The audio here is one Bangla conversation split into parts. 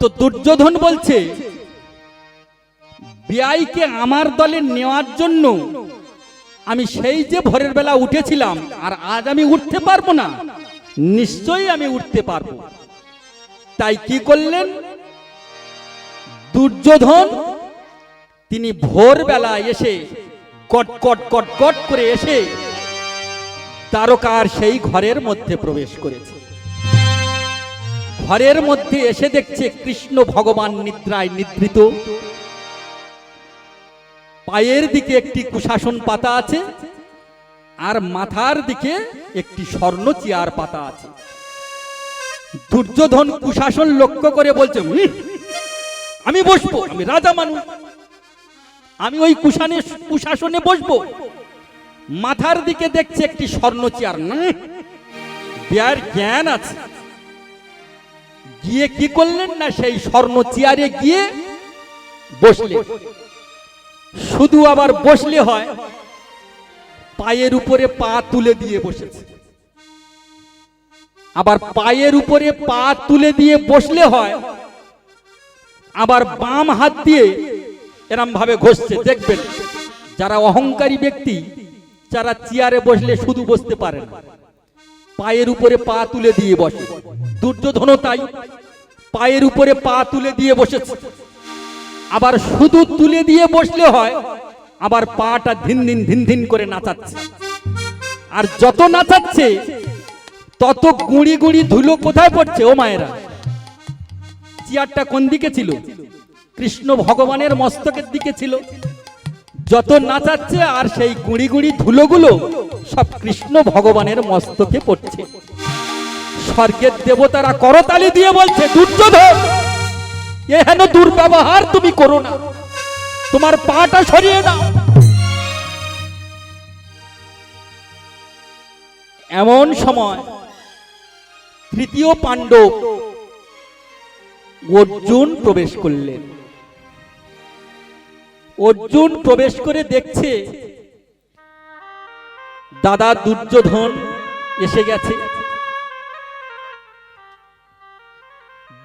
তো দুর্যোধন বলছে, বিআইকে আমার দলে নেওয়ার জন্য আমি সেই যে ভোরের বেলা উঠেছিলাম, আর আজ আমি উঠতে পারব না। নিশ্চয়ই আমি উঠতে পারব। তাই কি করলেন? দুর্যোধন তিনি ভোরবেলা এসে কট কট কট কট করে এসে তারকার সেই ঘরের মধ্যে প্রবেশ করেছে। ঘরের মধ্যে এসে দেখছে কৃষ্ণ ভগবান নিদ্রায় নিদ্রিত। পায়ের দিকে একটি কুশাসন পাতা আছে আর মাথার দিকে একটি স্বর্ণ চেয়ার পাতা আছে। দুর্যোধন কুশাসন লক্ষ্য করে বলছে "হুম, আমি বসবো আমি রাজা মানুষ। আমি ওই কুশানে কুশাসনে বসবো। মাথার দিকে দেখছে একটি স্বর্ণ চেয়ার। জ্ঞান আছে। গিয়ে কি করলেন না সেই স্বর্ণ চেয়ারে গিয়ে বসলে শুধু আবার বসলে হয়, পায়ের উপরে পা তুলে দিয়ে বসেছে। আবার পায়ের উপরে পা তুলে দিয়ে বসলে হয়, আবার বাম হাত দিয়ে এরম ভাবে ঘষছে, দেখবেন? যারা অহংকারী ব্যক্তি, যারা চেয়ারে বসলে শুধু বসতে পারে না। পায়ের উপরে পা তুলে দিয়ে বসে। দুর্যোধনও তাই পায়ের উপরে পা তুলে দিয়ে বসেছে। আবার শুধু তুলে দিয়ে বসলে হয়, আবার পাটা ধিন ধিন ধিন ধিন করে নাচাচ্ছে। আর যত নাচাচ্ছে, তত গুঁড়ি গুঁড়ি ধুলো কোথায় পড়ছে, ও মায়েরা? চেয়ারটা কোন দিকে ছিল? কৃষ্ণ ভগবানের মস্তকের দিকে ছিল। যত নাচাচ্ছে আর সেই গুঁড়ি গুঁড়ি ধুলোগুলো সব কৃষ্ণ ভগবানের মস্তকে পড়ছে। স্বর্গের দেবতারা করতালি দিয়ে বলছে, দুর্যোধন, এ দুর্ব্যবহার তুমি করো না। তোমার পাটা সরিয়ে দাও এমন সময় তৃতীয় পাণ্ডব অর্জুন প্রবেশ করলেন। অর্জুন প্রবেশ করে দেখছে দাদা দুর্যোধন এসে গেছে।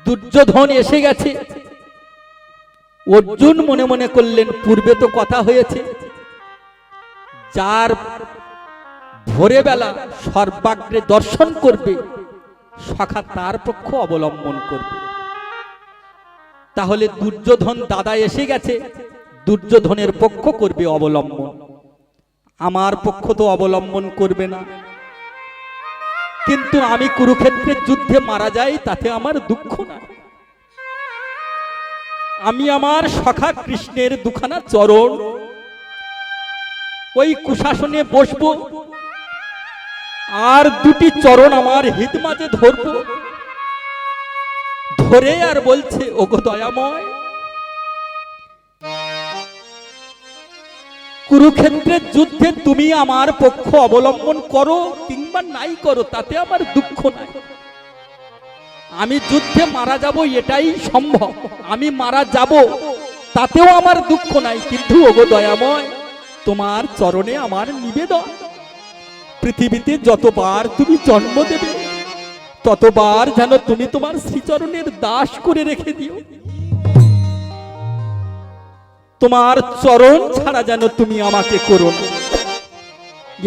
দুর্যোধন এসে গেছে। অর্জুন মনে মনে করলেন, পূর্বে তো কথা হয়েছে। যার ভোরে বেলা সর্বাগ্রে দর্শন করবে সখা তার পক্ষ অবলম্বন করবে। তাহলে দুর্যোধন দাদা এসে গেছে, দুর্যোধনের পক্ষ করবে অবলম্বন। আমার পক্ষ তো অবলম্বন করবে না। কিন্তু আমি কুরুক্ষেত্রের যুদ্ধে মারা যাই, তাতে আমার দুঃখ না। আমি আমার সখা কৃষ্ণের দুখানা চরণ, ওই কুশাসনে বসবো, আর দুটি চরণ আমার হিত মাঝে ধরবো। ধরে আর বলছে, ওগো দয়াময় কুরুক্ষেত্রের যুদ্ধে তুমি আমার পক্ষ অবলম্বন করো, কিংবা নাই করো, তাতে আমার দুঃখ নাই। আমি যুদ্ধে মারা যাব এটাই সম্ভব। আমি মারা যাব, তাতেও আমার দুঃখ নাই। কিন্তু ওগো দয়াময়, তোমার চরণে আমার নিবেদন। পৃথিবীতে যতবার তুমি জন্ম দেবে, ততবার যেন তুমি তোমার শ্রীচরণের দাস করে রেখে দিও। তোমার চরণ ছাড়া যেন তুমি আমাকে করো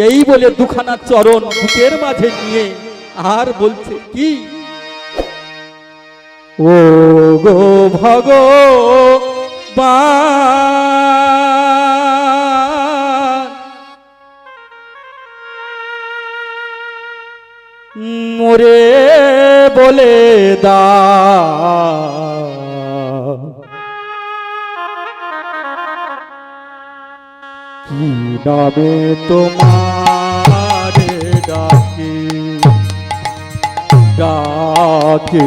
এই বলে দুখানা চরণ বুকের মাঝে নিয়ে আর বলছে, কি? ও গো ভগ মোরে বলে দা নামে তোমার ডাকে ডাকে।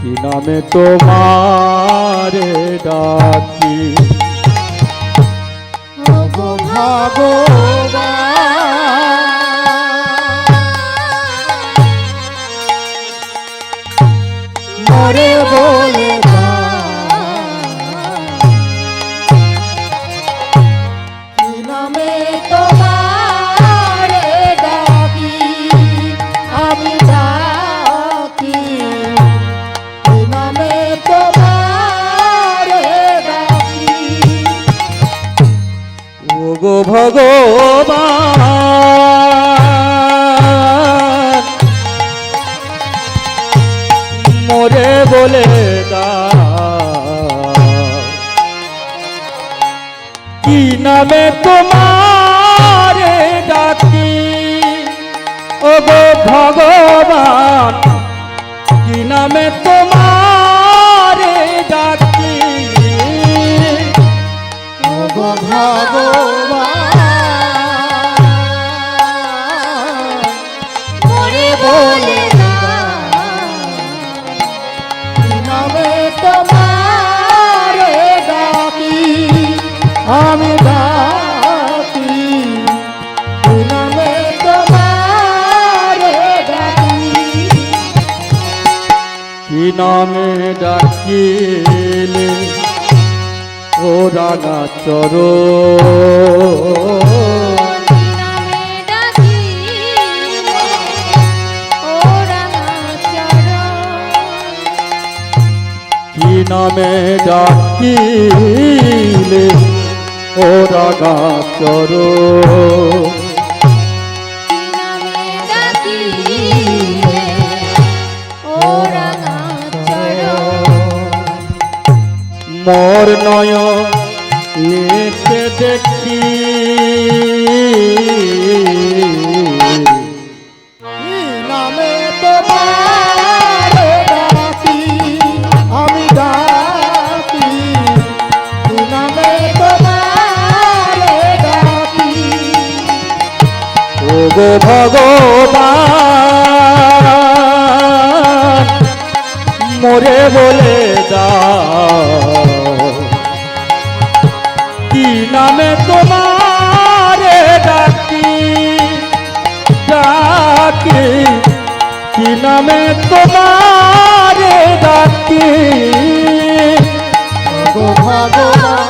কি নামে তোমার ডাকি? ভগবান। মোরে বলে কি নামে তোমার ডাকি? ও গো ভগবান, কি নামে তোমার ডাকি? ওগো ভগবান। নামে ডাকিলে ও রাঙা চর কি নামে ডাকিলে ও রাঙা চর নয় এসে দেখি। গো ভগবান মোরে নামে তোমার ডাকি। গো ভগবান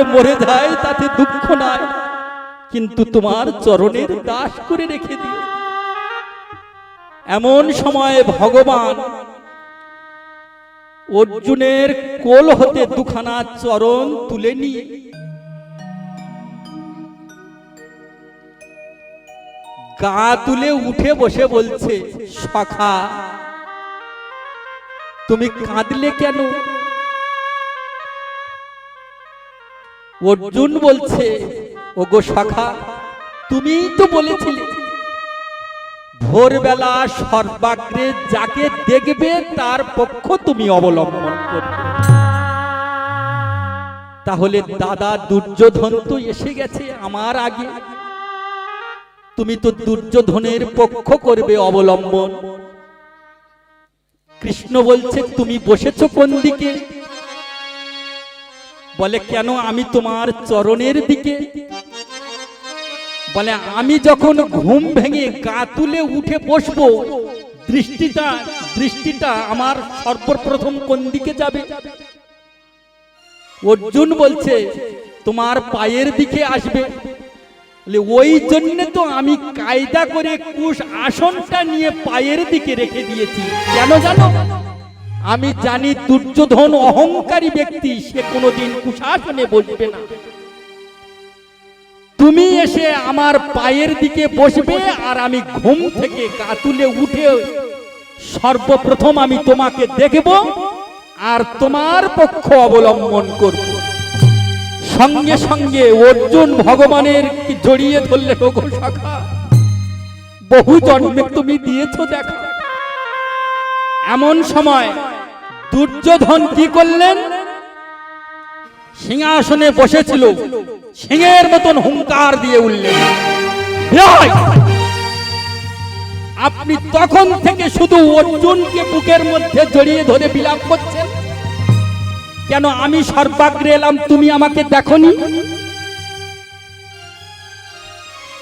কুরুক্ষেত্রে মরে যায়, তাতে দুঃখ নাই। কিন্তু তোমার চরণের দাস করে রেখে দিও। এমন সময় ভগবান অর্জুনের কোল হতে দুখানা চরণ তুলে নিয়ে গা তুলে উঠে বসে বলছে, সখা, তুমি কাঁদলে কেন? অর্জুন বলছে, ওগো সখা তুমিই তো বলেছিলে, ভোরবেলা সর্বাগ্রে যাকে দেখবে তার পক্ষ তুমি অবলম্বন করবে। তাহলে দাদা দুর্যোধন তো এসে গেছে আমার আগে। তুমি তো দুর্যোধনের পক্ষ করবে অবলম্বন। কৃষ্ণ বলছে, তুমি বসেছো কোন দিকে? বলে, কেন আমি তোমার চরণের দিকে? বলে, আমি যখন ঘুম ভেঙে গা তুলে উঠে বসবো, দৃষ্টিটা দৃষ্টিটা আমার সর্বপ্রথম কোন দিকে যাবে? অর্জুন বলছে, তোমার পায়ের দিকে আসবে। ওই জন্য তো আমি কায়দা করে কুশ আসনটা নিয়ে পায়ের দিকে রেখে দিয়েছি। কেন জানো? আমি জানি দুর্যোধন অহংকারী ব্যক্তি, সে কোনোদিন কুশাসনে বসবে না। তুমি এসে আমার পায়ের দিকে বসবে আর আমি ঘুম থেকে গা তুলে উঠে সর্বপ্রথম আমি তোমাকে দেখব আর তোমার পক্ষ অবলম্বন করব। সঙ্গে সঙ্গে অর্জুন ভগবানের জড়িয়ে ধরলে বহু জন্মে তুমি দিয়েছ দেখা। এমন সময় দুর্যোধন কি করলেন? সিংহাসনে বসেছিল, সিংহের মতন হুঙ্কার দিয়ে উঠলেন। আপনি তখন থেকে শুধু অর্জুনকে বুকের মধ্যে জড়িয়ে ধরে বিলাপ করছেন? কেন আমি সর্বাগ্রে এলাম, তুমি আমাকে দেখনি?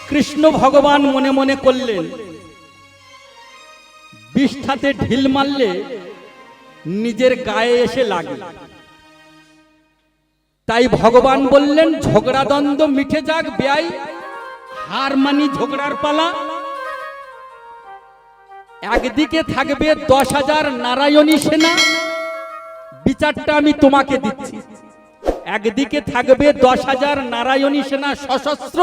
কৃষ্ণ ভগবান মনে মনে করলেন, বিষ্ঠাতে ঢিল মারলে নিজের গায়ে এসে লাগে। তাই ভগবান বললেন, ঝগড়া দ্বন্দ্ব মিঠে যাক ব্যয় হার মানি ঝগড়ার পালা। একদিকে থাকবে দশ হাজার নারায়ণী সেনা, বিচারটা আমি তোমাকে দিচ্ছি। একদিকে থাকবে দশ হাজার নারায়ণী সেনা সশস্ত্র,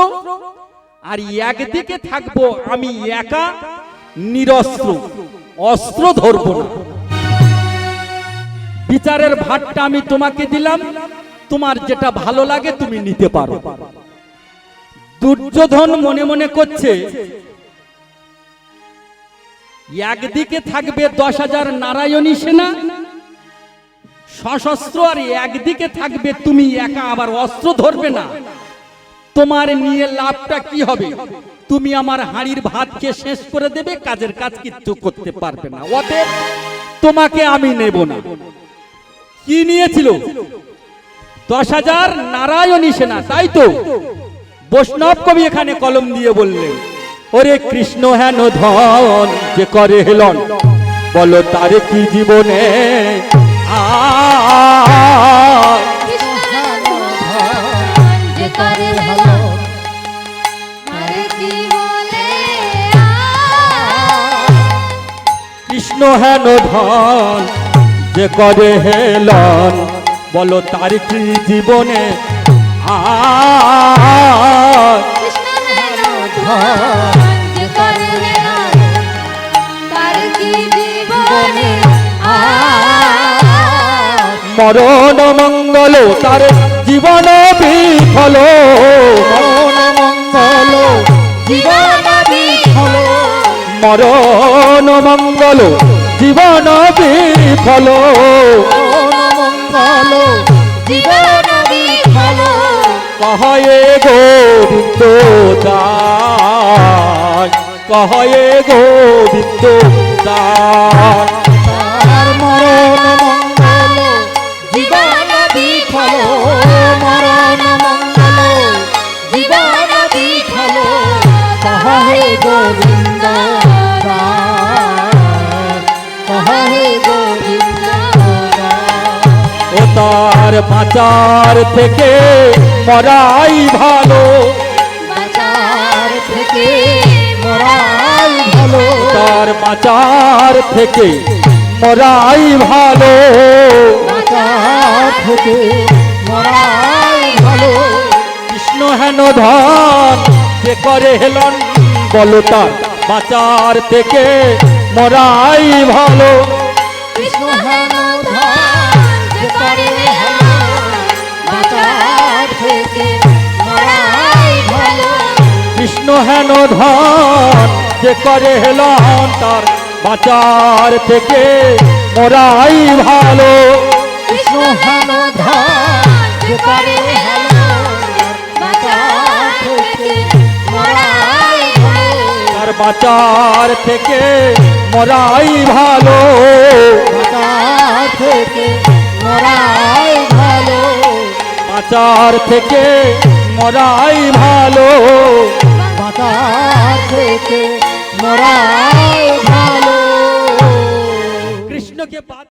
আর একদিকে থাকব আমি একা, নিরস্ত্র। অস্ত্র ধরবো না। বিচারের ভাতটা আমি তোমাকে দিলাম। তোমার যেটা ভালো লাগে তুমি নিতে পারো। দুর্যোধন মনে মনে করছে, একদিকে থাকবে দশ হাজার নারায়ণী সেনা, সশস্ত্র, আর একদিকে থাকবে তুমি একা, আবার অস্ত্র ধরবে না। তোমার নিয়ে লাভটা কি হবে? তুমি আমার হাড়ির ভাতকে শেষ করে দেবে, কাজের কাজ কিচ্ছু করতে পারবে না। অতএব তোমাকে আমি নেব না। কি নিয়েছিল? দশ হাজার নারায়ণী সেনা, তাই তো? বৈষ্ণব কবি এখানে কলম দিয়ে বললেন, ওরে কৃষ্ণ হেন ধন যে করে হেলন, বলো তার কি জীবনে? কৃষ্ণ হেন ধন যে করে হেলন বলো তার কি জীবনে আ কৃষ্ণ হেন যে করে তার কি জীবনে আ মরণ মঙ্গল তার জীবন বিফল। মরণ মঙ্গল জীবন বিফল। মরণ মঙ্গল জীবন বিফল। মঙ্গল জীবন বিফল। কহয়ে গোবিন্দ দাস কহয়ে গোবিন্দ দাস তার মরণ মঙ্গল জীবন বিফল। মরণ মঙ্গল জীবন বিফল। কহে গোবিন্দ বাঁচার থেকে মরাই ভালো। বাজার থেকে মরাই ভালো। তার বাঁচার থেকে মরাই ভালো। বাজার থেকে মরাই ভালো। কৃষ্ণ হেন ধন যে করে হেলন বলো তার বাঁচার থেকে মরাই ভালো। কৃষ্ণ হেন হেন ধন যে করে হেলন তার বাঁচার থেকে মোরাই ভালো। কৃষ্ণ হেন ধান যে করে তার বাঁচার থেকে মরাই ভালো। থেকে মরাই ভালো। বাঁচার থেকে মরাই ভালো। বাজার থেকে মরাই